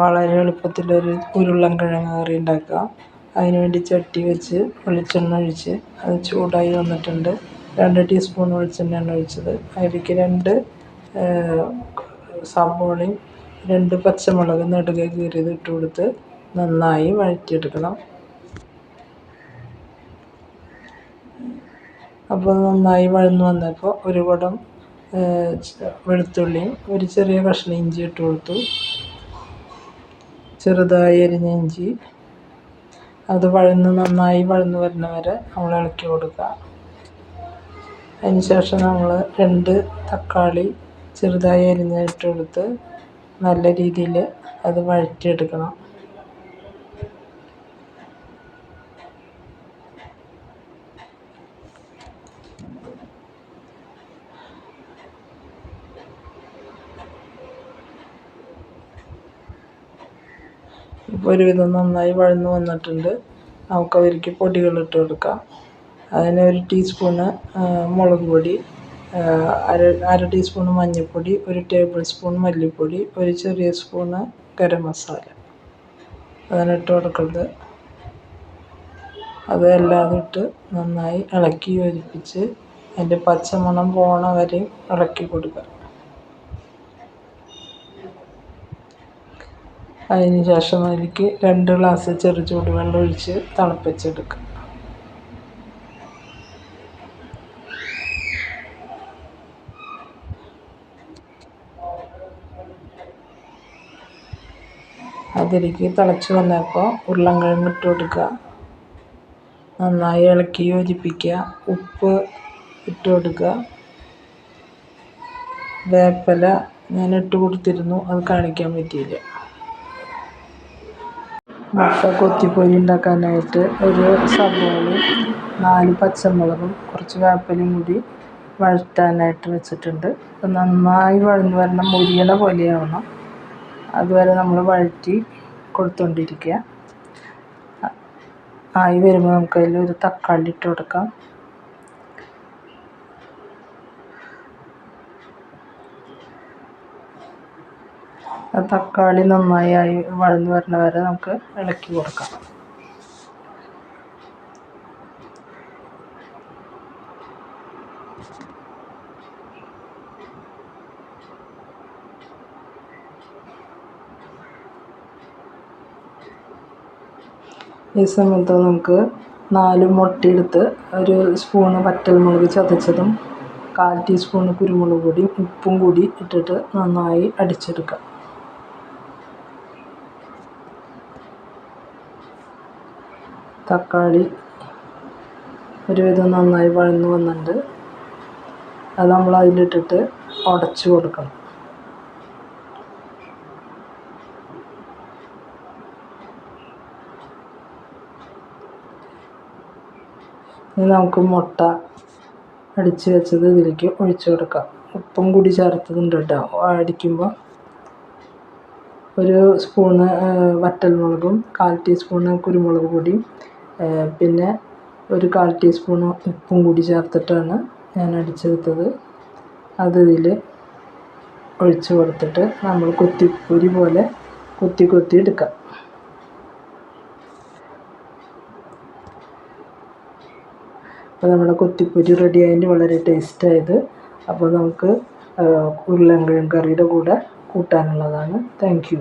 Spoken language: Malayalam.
വളരെ എളുപ്പത്തിലൊരു ഉരുളൻ കിഴങ്ങ് കറി ഉണ്ടാക്കാം അതിന് വേണ്ടി ചട്ടി വെച്ച് വെളിച്ചെണ്ണ ഒഴിച്ച് അത് ചൂടായി വന്നിട്ടുണ്ട്. രണ്ട് ടീസ്പൂൺ വെളിച്ചെണ്ണയാണ് ഒഴിച്ചത്. അതിലേക്ക് രണ്ട് സവോളയും രണ്ട് പച്ചമുളക് നടുക കീറിയത് ഇട്ട് കൊടുത്ത് നന്നായി വഴറ്റിയെടുക്കണം. അപ്പോൾ നന്നായി വഴന്ന് വന്നപ്പോൾ ഒരു കുടം വെളുത്തുള്ളിയും ഒരു ചെറിയ കഷ്ണം ഇഞ്ചി ഇട്ട് കൊടുത്തു. ചെറുതായി അരിഞ്ഞ ഇഞ്ചി. അത് വഴന്ന് നന്നായി വഴന്ന് വരുന്ന വരെ നമ്മൾ ഇളക്കി കൊടുക്കുക. അതിന് ശേഷം നമ്മൾ രണ്ട് തക്കാളി ചെറുതായി അരിഞ്ഞ് ഇട്ട് നല്ല രീതിയിൽ അത് വഴറ്റിയെടുക്കണം. ഇപ്പോൾ ഒരുവിധം നന്നായി വഴന്ന് വന്നിട്ടുണ്ട്. നമുക്ക് അതിലേക്ക് പൊടികൾ ഇട്ട് കൊടുക്കാം. അതിന് ഒരു ടീസ്പൂണ് മുളക് പൊടി അര അര ടീസ്പൂൺ മഞ്ഞൾപ്പൊടി ഒരു ടേബിൾ സ്പൂൺ മല്ലിപ്പൊടി ഒരു ചെറിയ സ്പൂണ് ഗരം മസാല. അതാണ് ഇട്ട് കൊടുക്കുന്നത്. അതെല്ലാം ഇട്ട് നന്നായി ഇളക്കി യോജിപ്പിച്ച് അതിന്റെ പച്ചമണം പോണ വരെയും ഇളക്കി കൊടുക്കുക. അതിന് ശേഷം അതിലേക്ക് രണ്ട് ഗ്ലാസ് ചെറു വെള്ളം ഒഴിച്ച് തിളപ്പിച്ചെടുക്കുക അതിലേക്ക് തിളച്ച് വന്നപ്പോൾ ഉരുളൻകിഴങ്ങ് ഇട്ട് കൊടുക്കുക. നന്നായി ഇളക്കി യോജിപ്പിക്കുക. ഉപ്പ് ഇട്ട് കൊടുക്കുക. വേപ്പില ഞാൻ ഇട്ട് കൊടുത്തിരുന്നു. അത് കാണിക്കാൻ പറ്റിയില്ല. മുട്ട കൊത്തിപ്പൊരി ഉണ്ടാക്കാനായിട്ട് ഒരു സംഭവം നാല് പച്ചമുളകും കുറച്ച് വേപ്പിലയും കൂടി വഴറ്റാനായിട്ട് വെച്ചിട്ടുണ്ട്. അത് നന്നായി വഴന്ന് വരണം മുരിയണ പോലെയാവണം. അതുവരെ നമ്മൾ വഴറ്റി കൊടുത്തുകൊണ്ടിരിക്കുക ആയി വരുമ്പോൾ നമുക്കതിൽ ഒരു തക്കാളി ഇട്ട് കൊടുക്കാം. തക്കാളി നന്നായി ആയി വരുന്ന വരെ നമുക്ക് ഇളക്കി കൊടുക്കാം. ഈ സമയത്ത് നമുക്ക് നാല് മുട്ടയെടുത്ത് ഒരു സ്പൂണ് വറ്റൽമുളക് ചതച്ചതും കാൽ ടീസ്പൂണ് കുരുമുളക് പൊടിയും ഉപ്പും കൂടി ഇട്ടിട്ട് നന്നായി അടിച്ചെടുക്കാം. തക്കാളി ഒരുവിധം നന്നായി വഴന്നു വന്നിട്ടുണ്ട്. അത് നമ്മൾ അതിലിട്ടിട്ട് ഉടച്ചു കൊടുക്കണം. ഇനി നമുക്ക് മുട്ട അടിച്ച് വെച്ചത് ഇതിലേക്ക് ഒഴിച്ചു കൊടുക്കാം. ഉപ്പും കൂടി ചേർത്തതുണ്ട് കേട്ടോ. അടിക്കുമ്പോൾ ഒരു സ്പൂണ് വറ്റൽമുളകും കാൽ ടീസ്പൂണ് കുരുമുളക് പൊടിയും പിന്നെ ഒരു കാൽ ടീസ്പൂൺ ഉപ്പും കൂടി ചേർത്തിട്ടാണ് ഞാൻ അടിച്ചെടുത്തത്. അത് ഇതിൽ ഒഴിച്ച് കൊടുത്തിട്ട് നമ്മൾ കൊത്തിപ്പൊരി പോലെ കൊത്തി കൊത്തി എടുക്കാം. അപ്പോൾ നമ്മുടെ കൊത്തിപ്പൊരി റെഡി ആയതിന്റെ വളരെ ടേസ്റ്റായത് അപ്പോൾ നമുക്ക് ഉരുളൻകിഴങ്ങ് കറിയുടെ കൂടെ കൂട്ടാനുള്ളതാണ്. താങ്ക്